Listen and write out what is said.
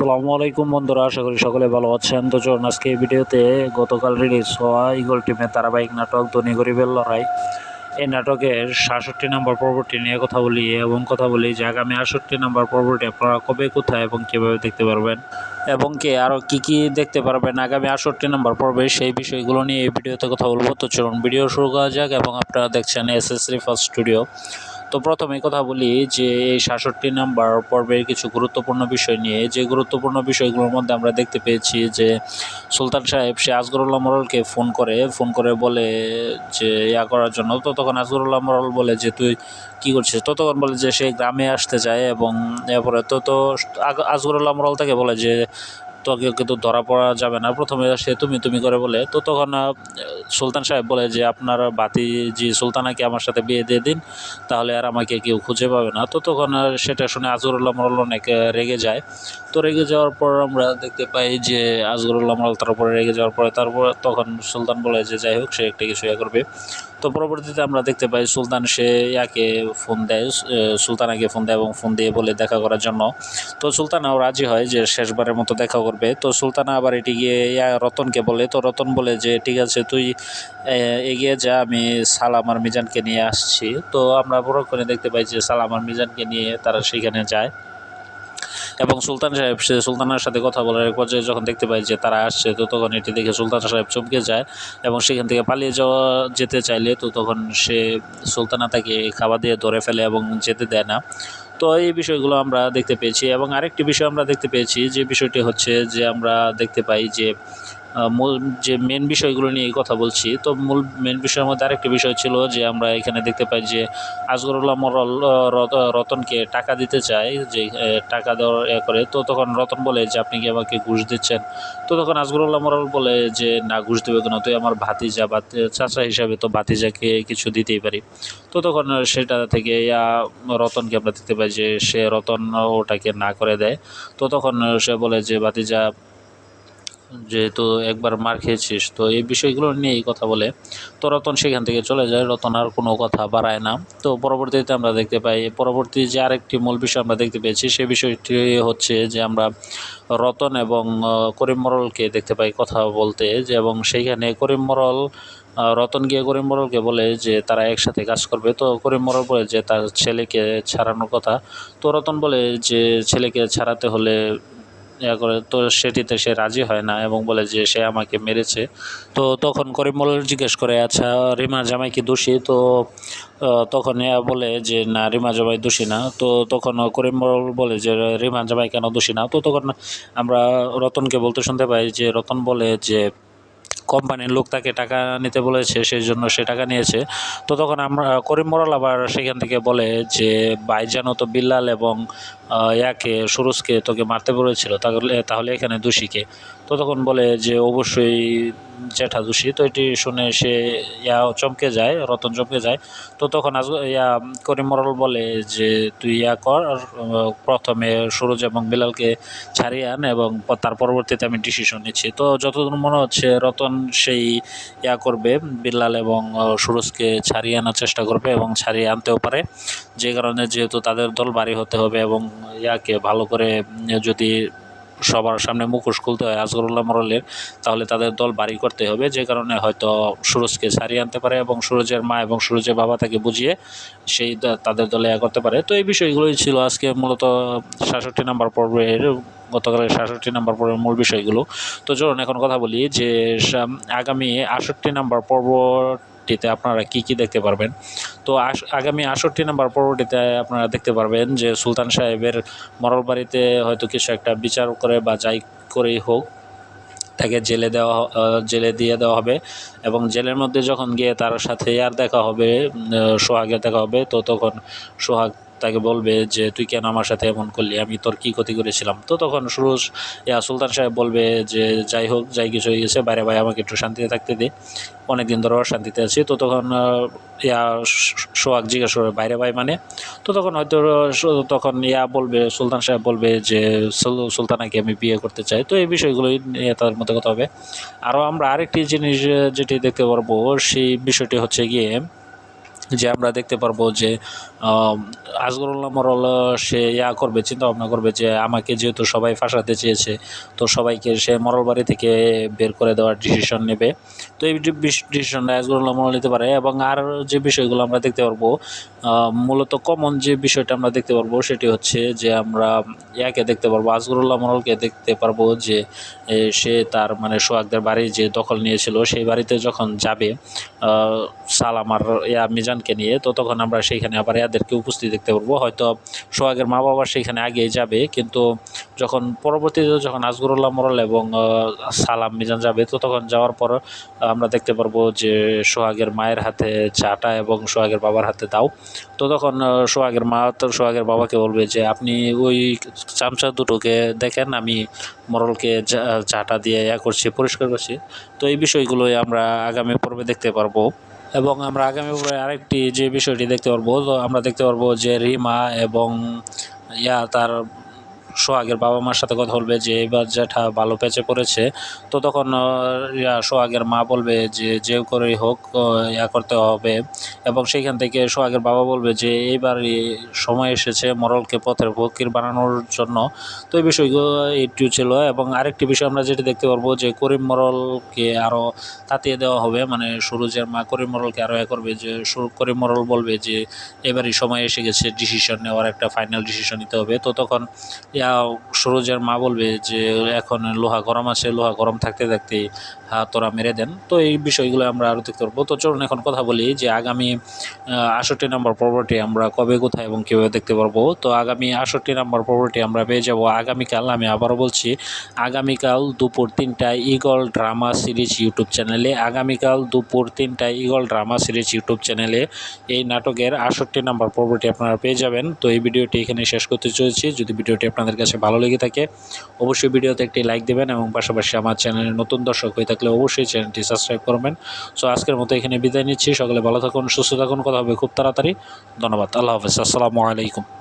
আসসালামু আলাইকুম বন্ধুরা, আশা করি সকলে ভালো আছেন। তো চলুন আজকে এই ভিডিওতে গতকাল রিলিজ হওয়া ইগল টিমের ধারাবাহিক নাটক ধনী গরিবের লড়াই। এই নাটকের সাতষট্টি নম্বর পর্বটি নিয়ে কথা বলি এবং কথা বলি যে আগামী আটষট্টি নম্বর পর্বটি আপনারা কবে, কোথায় এবং কীভাবে দেখতে পারবেন এবং কি আরও কি কি দেখতে পারবেন আগামী আটষট্টি নম্বর পর্বে সেই বিষয়গুলো নিয়ে এই ভিডিওতে কথা বলব। তো চলুন ভিডিও শুরু করা যাক এবং আপনারা দেখছেন এস এস ফার্স্ট স্টুডিও তো প্রথমে কথা বলি যে এই সাতষট্টি নাম্বার পর্বের কিছু গুরুত্বপূর্ণ বিষয় নিয়ে, যে গুরুত্বপূর্ণ বিষয়গুলোর মধ্যে আমরা দেখতে পেয়েছি যে সুলতান সাহেব, সে আসগরুল্লাহ মোড়লকে ফোন করে ফোন করে বলে যে ইয়া করার জন্য। তো তখন আসগরুল্লাহ মোড়ল বলে যে, তুই কী করছিস? তো তখন বলে যে সে গ্রামে আসতে চায় এবং এরপরে তো তো আগ- মরল তাকে বলে যে তোকে কিন্তু ধরা পড়া যাবে না। প্রথমে সে তুমি তুমি করে বলে। তো তখন সুলতান সাহেব বলে যে, আপনার বাতিজি সুলতানাকে আমার সাথে বিয়ে দিয়ে দিন, তাহলে আর আমাকে কেউ খুঁজে পাবে না। তো তখন সেটা শুনে আজগরুল্লাহ মোড়ল অনেক রেগে যায়। তো রেগে যাওয়ার পর আমরা দেখতে পাই যে, আজগরুল্লাহ মোড়ল তার উপরে রেগে যাওয়ার পরে তারপর তখন সুলতান বলে যে, যাই হোক, সে একটা কিছু ইয়ে করবে। তো পরবর্তীতে আমরা দেখতে পাই সুলতান সে ইয়াকে ফোন দেয় সুলতানাকে ফোন দেয় এবং ফোন দিয়ে বলে দেখা করার জন্য। তো সুলতানাও রাজি হয় যে শেষবারের মতো দেখা করবে। তো সুলতানা আবার এটি গিয়ে ইয়া রতনকে বলে, তো রতন বলে যে, ঠিক আছে, তুই এগিয়ে যা, আমি সালাম আর মিজানকে নিয়ে আসছি। তো আমরা পরক্ষণে দেখতে পাই যে সালাম আর মিজানকে নিয়ে তারা সেখানে যায়। এবং সুলতান সাহেব, সে সুলতানার সাথে কথা বলার এক পর্যায়ে যখন দেখতে পাই যে তারা আসছে, তো তখন এটি দেখে সুলতান সাহেব চমকে যায় এবং সেখান থেকে পালিয়ে যাওয়া, যেতে চাইলে, তো তখন সে সুলতানা তাকে খাবার দিয়ে ধরে ফেলে এবং যেতে দেয় না। তো এই বিষয়গুলো আমরা দেখতে পেয়েছি এবং আরেকটি বিষয় আমরা দেখতে পেয়েছি, যে বিষয়টি হচ্ছে যে আমরা দেখতে পাই যে যে মেন বিষয়গুলো নিয়ে কথা বলছি, তো মূল মেন বিষয়ের মধ্যে আরেকটি বিষয় ছিল যে আমরা এখানে দেখতে পাই যে আজগরুল্লাহ মরল রত- রতনকে টাকা দিতে চায়, যে টাকা দেওয়ার এ করে। তো তখন রতন বলে যে, আপনি কি আমাকে ঘুষ দিচ্ছেন? তো তখন আজগরুল্লাহ মরল বলে যে, না, ঘুষ দেবে কেন? তুই আমার ভাতিজা বা চাচা হিসাবে তো ভাতিজাকে কিছু দিতেই পারি। তো তখন সেটা থেকে রতনকে আমরা দেখতে পাই যে, সে রতন ওটাকে না করে দেয়। তো তখন সে বলে যে, ভাতিজা যেহেতু একবার মার খেয়েছিস, তো এই বিষয়গুলো নিয়েই কথা বলে। তো রতন সেখান থেকে চলে যায়, রতন আর কোনো কথা বাড়ায় না। তো পরবর্তীতে আমরা দেখতে পাই, পরবর্তী যে আরেকটি মূল বিষয় আমরা দেখতে পেয়েছি সেই বিষয়টি হচ্ছে যে আমরা রতন এবং করিম মরলকে দেখতে পাই কথা বলতে যে, এবং সেইখানে করিম মরল রতন গিয়ে করিম মরলকে বলে যে, তারা একসাথে কাজ করবে। তো করিম মরল বলে যে, তার ছেলেকে ছাড়ানোর কথা। তো রতন বলে যে, ছেলেকে ছাড়াতে হলে ইয়া করে, তো সেটিতে সে রাজি হয় না এবং বলে যে সে আমাকে মেরেছে। তো তখন করিম মল্ল জিজ্ঞেস করে আচ্ছা রিমা জামাই কি দোষী? তো তখন ইয়া বলে যে, না, রিমা জামাই দোষী না। তো তখন করিম মল্ল বলে যে, রিমা জামাই কেন দোষী না? তো তখন আমরা রতনকে বলতে শুনতে পাই যে, রতন বলে যে, কোম্পানির লোক তাকে টাকা নিতে বলেছে সেই জন্য সে টাকা নিয়েছে। তো তখন আমরা করিম মোরাল আবার সেখান থেকে বলে যে ভাইজানও তো, বিল্লাল এবং ইয়াকে, সুরজকে তোকে মারতে বলেছিল, তাহলে তাহলে এখানে দোষীকে তো তখন বলে যে, অবশ্যই জ্যাঠা দোষী। তো এটি শুনে সে ইয়া চমকে যায়, রতন চমকে যায়। তো তখন আজ, ইয়া করিমরল বলে যে, তুই ইয়া কর প্রথমে সুরজ এবং বিলালকে ছাড়িয়ে আন এবং তার পরবর্তীতে আমি ডিসিশন নিচ্ছি। তো যতদূর মনে হচ্ছে, রতন সেই ইয়া করবে বিল্লাল এবং সুরজকে ছাড়িয়ে আনার চেষ্টা করবে এবং ছাড়িয়ে আনতেও পারে। যে কারণে যেহেতু তাদের দল বাড়ি হতে হবে এবং ইয়াকে ভালো করে যদি সবার সামনে মুখোশ খুলতে হয় আজগরুল্লাহ মরলের, তাহলে তাদের দল ভারী করতে হবে। যে কারণে হয়তো সুরজকে ছাড়িয়ে আনতে পারে এবং সুরজের মা এবং সুরজের বাবা তাকে বুঝিয়ে সেই তাদের দলে ইয়া করতে পারে। তো এই বিষয়গুলোই ছিল আজকে মূলত সাতষট্টি নাম্বার পর্বের, গতকালের সাতষট্টি নাম্বার পর্বের মূল বিষয়গুলো। তো চলুন এখন কথা বলি যে আগামী আটষট্টি নাম্বার পর্বটিতে আপনারা কি কি দেখতে পারবেন? তো আগামী আষট্টি নাম্বার পর্বটিতে আপনারা দেখতে পারবেন যে সুলতান সাহেবের মরল বাড়িতে হয়তো কিছু একটা বিচার করে বা যাই করেই হোক, তাকে জেলে দেওয়া জেলে দিয়ে দেওয়া হবে এবং জেলের মধ্যে যখন গিয়ে তার সাথে আর দেখা হবে সোহাগে সোহাগের দেখা হবে, তো তখন সোহাগ তাকে বলবে যে, তুই কেন আমার সাথে এমন করলি? আমি তোর কী ক্ষতি করেছিলাম? তো তখন সুরজ, ইয়া, সুলতান সাহেব বলবে যে, যাই হোক, যাই কিছু হয়ে গেছে বাইরে ভাই, আমাকে একটু শান্তিতে থাকতে দে। অনেক দিন ধরে শান্তিতে আছি। তো তখন ইয়া, সোহাগ জিজ্ঞাসা করবে বাইরে ভাই মানে? তো তখন হয়তো তখন ইয়া বলবে, সুলতান সাহেব বলবে যে, সুল- সুলতানাকে আমি বিয়ে করতে চাই। তো এই বিষয়গুলোই তাদের মধ্যে কথা হবে। আরও আমরা আরেকটি জিনিস যেটি দেখতে পারব, সেই বিষয়টি হচ্ছে গিয়ে যে আমরা দেখতে পারব যে আজগরুল্লাহ মরল, সে ইয়া করবে চিন্তা ভাবনা করবে যে, আমাকে যেহেতু সবাই ফাঁসাতে চেয়েছে, তো সবাইকে সে মরল বাড়ি থেকে বের করে দেওয়ার ডিসিশন নেবে। তো এই ডিসিশনটা আজগরুল্লাহ মরল নিতে পারে এবং আর যে বিষয়গুলো আমরা দেখতে পারব মূলত কমন যে বিষয়টা আমরা দেখতে পারব সেটি হচ্ছে যে আমরা ইয়াকে দেখতে পারব আসগরুল্লাহ মরলকে দেখতে পারব যে সে তার মানে সোহাগদের বাড়ি যে দখল নিয়েছিল সেই বাড়িতে যখন যাবে আহ, সালাম আর ইয়া মিজানকে নিয়ে তো তখন আমরা সেইখানে আবার ইয়াদেরকে উপস্থিত দেখতে পারব। হয়তো সোহাগের মা বাবা সেইখানে আগেই যাবে কিন্তু যখন পরবর্তীতে যখন আজগরুল্লাহ মরল এবং সালাম মিজান যাবে তো তখন যাওয়ার পর আমরা দেখতে পারব যে সোহাগের মায়ের হাতে চাটা এবং সোহাগের বাবার হাতে দাও। তো তখন সোহাগের মা, তো সোহাগের বাবাকে বলবে যে, আপনি ওই চামচা দুটোকে দেখেন, আমি মরলকে ঝাঁটা চাটা দিয়ে ইয়া করছি, পরিষ্কার করছি। তো এই বিষয়গুলোই আমরা আগামী পর্বে দেখতে পারব। এবং আমরা আগামী পর্বে আরেকটি যে বিষয়টি দেখতে পারব, তো আমরা দেখতে পারব যে রিমা এবং ইয়া, তার সোহাগের বাবা মার সাথে কথা বলবে যে, এবার জ্যাঠা ভালো পেঁচে পড়েছে। তো তখন ইয়া সোহাগের মা বলবে যে যে করেই হোক ইয়া করতে হবে। এবং সেইখান থেকে সোহাগের বাবা বলবে যে, এইবার সময় এসেছে মরলকে পথের ফকির বানানোর জন্য। তো এই বিষয়গুলো একটু ছিল এবং আরেকটি বিষয় আমরা যেটি দেখতে পারব যে, করিম মরলকে আরও তাতিয়ে দেওয়া হবে। মানে সুরজের মা করিম মরলকে আরও এ করবে যে সুর- করিম মরল বলবে যে, এবারই সময় এসে গেছে ডিসিশন নেওয়ার একটা ফাইনাল ডিসিশন নিতে হবে। তো তখন ইয়া সুরজের মা বলবে যে, এখন লোহা গরম আছে, লোহা গরম থাকতে থাকতে তোরা মেরে দেন। তো এই বিষয়গুলো আমরা আরও দেখতে পারব। তো চলুন এখন কথা বলি যে, আগামী আষট্টি নম্বর পর্বটি আমরা কবে, কোথায় এবং কীভাবে দেখতে পারব। তো আগামী আষট্টি নম্বর পর্বটি আমরা পেয়ে যাব আগামীকাল। আমি আবারও বলছি, আগামীকাল দুপুর তিনটায় ইগল ড্রামা সিরিজ ইউটিউব চ্যানেলে, আগামীকাল দুপুর তিনটায় ইগল ড্রামা সিরিজ ইউটিউব চ্যানেলে এই নাটকের আষট্টি নম্বর পর্বটি আপনারা পেয়ে যাবেন। তো এই ভিডিওটি এখানে শেষ করতে চলেছি। যদি ভিডিওটি আপনাদের কাছে ভালো লেগে থাকে, অবশ্যই ভিডিওতে একটি লাইক দেবেন এবং পাশাপাশি আমার চ্যানেলে নতুন দর্শক হয়ে থাকলে অবশ্যই চ্যানেলটি সাবস্ক্রাইব করবেন। সো আজকের মতো এখানে বিদায় নিচ্ছি। সকলে ভালো থাকুন, সুস্থ থাকুন। কথা হবে খুব তাড়াতাড়ি। ধন্যবাদ। আল্লাহ হাফেজ। আসসালামু আলাইকুম।